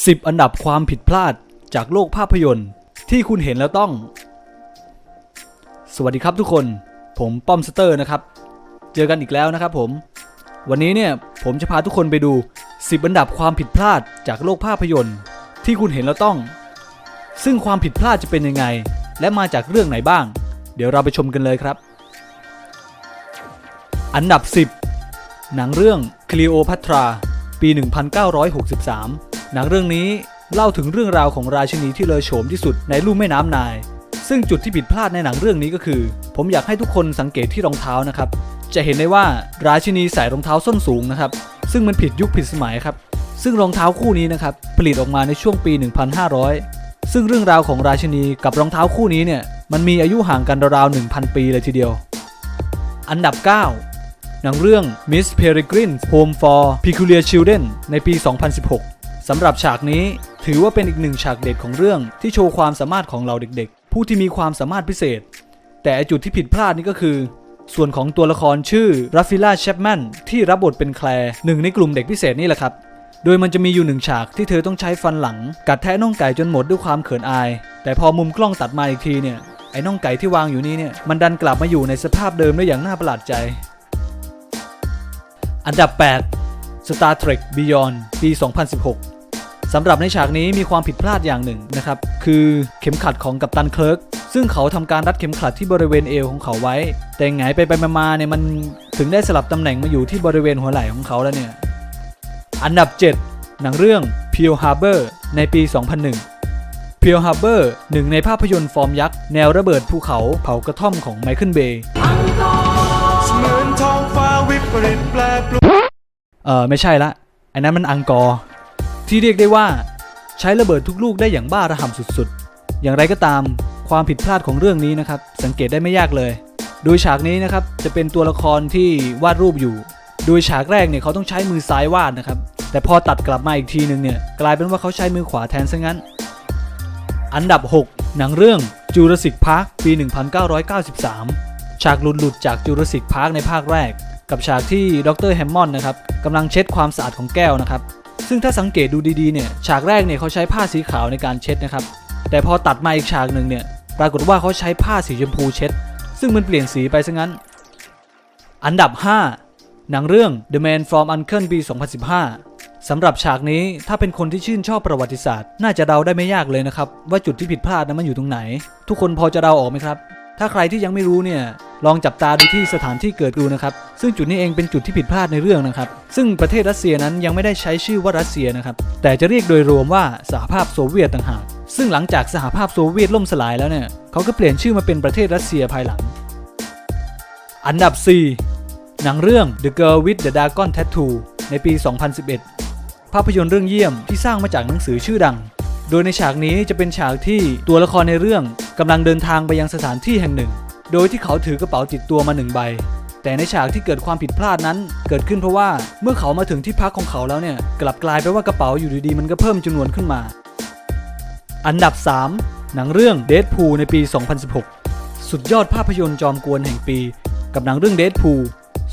10 อันดับความผิดพลาดจากโลกภาพยนตร์ ที่คุณเห็นแล้วต้อง สวัสดีครับทุกคน ผมป้อมสเตอร์นะครับ เจอกันอีกแล้วนะครับผม วันนี้เนี่ยผมจะพาทุกคนไปดู 10 อันดับความผิดพลาดจากโลกภาพยนตร์ ที่คุณเห็นแล้วต้อง ซึ่งความผิดพลาดจะเป็นยังไง และมาจากเรื่องไหนบ้าง เดี๋ยวเราไปชมกันเลยครับ อันดับ 10 หนังเรื่องคลีโอพัตรา ปี 1963 หนังเรื่องนี้เล่าถึงเรื่องราวของราชินีที่เลอโฉมที่สุดในลุ่มแม่น้ำนาย ซึ่งจุดที่ผิดพลาดในหนังเรื่องนี้ก็คือ ผมอยากให้ทุกคนสังเกตที่รองเท้านะครับ จะเห็นได้ว่าราชินีใส่รองเท้าส้นสูงนะครับ ซึ่งมันผิดยุคผิดสมัยครับ ซึ่งรองเท้าคู่นี้นะครับผลิตออกมาในช่วงปี 1500 ซึ่งเรื่องราวของราชินีกับรองเท้าคู่นี้เนี่ยมันมีอายุห่างกันราวๆ1,000 ปีเลยทีเดียว อันดับ 9 หนังเรื่อง Miss Peregrine Home for Peculiar Children ในปี 2016 สำหรับฉากนี้ถือว่าเป็นอีกหนึ่งฉากเด็ดของเรื่องที่โชว์ความสามารถของเราเด็กๆ ผู้ที่มีความสามารถพิเศษ แต่จุดที่ผิดพลาดนี่ก็คือ ส่วนของตัวละครชื่อรัฟฟิล่าแชปแมนที่รับบทเป็นแคลร์หนึ่งในกลุ่มเด็กพิเศษนี่แหละครับ โดยมันจะมีอยู่หนึ่งฉากที่เธอต้องใช้ฟันหลัง กัดแทะน่องไก่จนหมดด้วยความเขินอาย แต่พอมุมกล้องตัดมาอีกทีเนี่ยไอ้น่องไก่ที่วางอยู่นี่เนี่ยมันดันกลับมาอยู่ในสภาพเดิมได้อย่างน่าประหลาดใจ อันดับ 8 Star Trek Beyond ปี 2016 สำหรับในฉากนี้มีความผิดพลาดอย่างหนึ่งนะครับ คือเข็มขัดของกัปตันเคิร์กซึ่งเขาทำการรัดเข็มขัดที่บริเวณเอวของเขาไว้ แต่ไงไปไปมาๆเนี่ยมันถึงได้สลับตำแหน่งมาอยู่ที่บริเวณหัวไหล่ของเขาแล้วเนี่ย อันดับ 7 หนังเรื่อง Pearl Harbor ในปี 2001 Pearl Harbor หนึ่งในภาพยนตร์ฟอร์มยักษ์ แนวระเบิดภูเขาเผากระท่อมของไมเคิลเบย์เหมือนท้องฟ้าวิปริตแปรปรวนเออไม่ใช่ละอันนั้นมันอังกอร์ ที่เรียกได้ว่า ใช้ระเบิดทุกลูกได้อย่างบ้าระห่ำสุดๆ อย่างไรก็ตามความผิดพลาดของเรื่องนี้นะครับ สังเกตได้ไม่ยากเลย โดยฉากนี้นะครับจะเป็นตัวละครที่วาดรูปอยู่ โดยฉากแรกเนี่ยเขาต้องใช้มือซ้ายวาดนะครับ แต่พอตัดกลับมาอีกทีหนึ่งเนี่ยกลายเป็นว่าเขาใช้มือขวาแทนซะงั้น อันดับ 6 หนังเรื่อง Jurassic Park ปี 1993 ฉากหลุดๆจาก Jurassic Park ในภาคแรก กับฉากที่ดรแฮมมอนด์นะครับกำลังเช็ดความสะอาดของแก้วนะครับ ซึ่งถ้าสังเกตดูดีๆเนี่ยฉากแรกเนี่ยเขาใช้ผ้าสีขาวในการเช็ดนะครับ แต่พอตัดมาอีกฉากหนึ่งเนี่ยปรากฏว่าเขาใช้ผ้าสีชมพูเช็ด ซึ่งมันเปลี่ยนสีไปซะงั้น อันดับ 5 หนังเรื่อง The Man from Uncle ปี 2015 สำหรับฉากนี้ถ้าเป็นคนที่ชื่นชอบประวัติศาสตร์ น่าจะเดาได้ไม่ยากเลยนะครับ ว่าจุดที่ผิดพลาดนั้นมันอยู่ตรงไหน ทุกคนพอจะเดาออกไหมครับ ถ้าใครที่ยังไม่รู้เนี่ย ลองจับตาดูที่สถานที่เกิดดูนะครับ ซึ่งจุดนี้เองเป็นจุดที่ผิดพลาดในเรื่องนะครับ ซึ่งประเทศรัสเซียนั้นยังไม่ได้ใช้ชื่อว่ารัสเซียนะครับ แต่จะเรียกโดยรวมว่าสหภาพโซเวียตต่างหาก ซึ่งหลังจากสหภาพโซเวียตล่มสลายแล้วเนี่ยเขาก็เปลี่ยนชื่อมาเป็นประเทศรัสเซียภายหลัง อันดับ 4 หนังเรื่อง The Girl with the Dragon Tattoo ในปี 2011 ภาพยนตร์เรื่องเยี่ยมที่สร้างมาจากหนังสือชื่อดังโดยในฉากนี้จะเป็นฉากที่ตัวละครในเรื่องกำลังเดินทางไปยังสถานที่แห่งหนึ่ง โดยที่เขาถือกระเป๋าติดตัวมาหนึ่งใบ แต่ในฉากที่เกิดความผิดพลาดนั้น เกิดขึ้นเพราะว่าเมื่อเขามาถึงที่พักของเขาแล้วเนี่ย กลับกลายไปว่ากระเป๋าอยู่ดีๆมันก็เพิ่มจำนวนขึ้นมา อันดับ 3 หนังเรื่อง Deadpool ในปี 2016 สุดยอดภาพยนตร์จอมกวนแห่งปี กับหนังเรื่อง Deadpool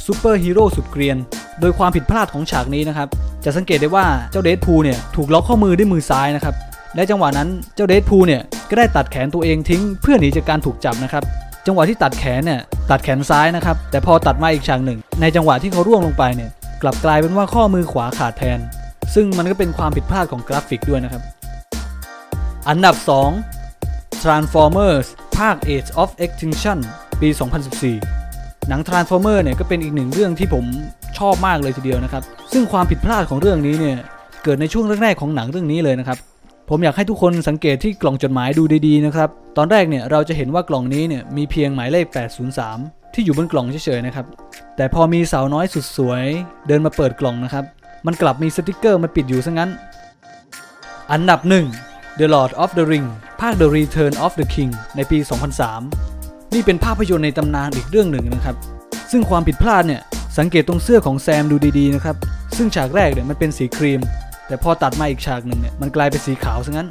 ซูเปอร์ฮีโร่สุดเกรียน โดยความผิดพลาดของฉากนี้นะครับ จะสังเกตได้ว่าเจ้าเดดพูลเนี่ยถูกล็อกข้อมือด้วยมือซ้ายนะครับ และจังหวะนั้นเจ้าเดดพูลเนี่ยก็ได้ตัดแขนตัวเองทิ้งเพื่อหนีจากการถูกจับนะครับ จังหวะที่ตัดแขนเนี่ยตัดแขนซ้ายนะครับ แต่พอตัดมาอีกฉากหนึ่ง ในจังหวะที่เขาร่วงลงไปเนี่ยกลับกลายเป็นว่าข้อมือขวาขาดแทน ซึ่งมันก็เป็นความผิดพลาดของกราฟิกด้วยนะครับ อันดับ 2 Transformers ภาค Age of Extinction ปี 2014 หนัง Transformer เนี่ยก็เป็นอีกหนึ่งเรื่องที่ผมชอบมากเลยทีเดียวนะครับ ซึ่งความผิดพลาดของเรื่องนี้เนี่ยเกิดในช่วงแรกๆของหนังเรื่องนี้เลยนะครับ ผมอยากให้ทุกคนสังเกตที่กล่องจดหมายดูดีๆนะครับ ตอนแรกเนี่ยเราจะเห็นว่ากล่องนี้เนี่ยมีเพียงหมายเลข 803 ที่อยู่บนกล่องเฉยๆนะครับ แต่พอมีสาวน้อยสุดสวย เดินมาเปิดกล่องนะครับ มันกลับมีสติกเกอร์มาปิดอยู่ซะงั้น อันดับ 1 The Lord of the Ring ภาค The Return of the King ในปี 2003 นี่เป็นภาพยนตร์ในตำนานอีกเรื่องหนึ่งนะครับ ซึ่งความผิดพลาดเนี่ยสังเกตตรงเสื้อของแซมดูดีๆนะครับ ซึ่งฉากแรกเนี่ยมันเป็นสีครีม แต่พอตัดมาอีกฉากหนึ่งเนี่ยมันกลายเป็นสีขาวซะงั้น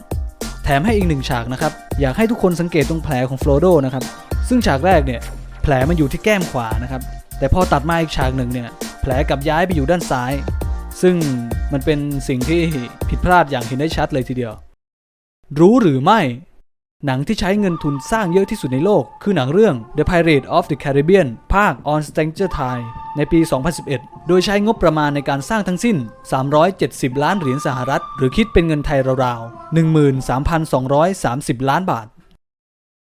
แถมให้อีกหนึ่งฉากนะครับ อยากให้ทุกคนสังเกตตรงแผลของโฟลโดนะครับ ซึ่งฉากแรกเนี่ยแผลมันอยู่ที่แก้มขวานะครับ แต่พอตัดมาอีกฉากหนึ่งเนี่ยแผลกลับย้ายไปอยู่ด้านซ้าย ซึ่งมันเป็นสิ่งที่ผิดพลาดอย่างเห็นได้ชัดเลยทีเดียว รู้หรือไม่หนังที่ใช้เงินทุนสร้างเยอะที่สุดในโลก คือหนังเรื่อง The Pirate of the Caribbean ภาค On Stranger Tide ในปี 2011 โดยใช้งบประมาณในการสร้างทั้งสิ้น 370 ล้านเหรียญสหรัฐ หรือคิดเป็นเงินไทยราวๆ 13,230 ล้านบาท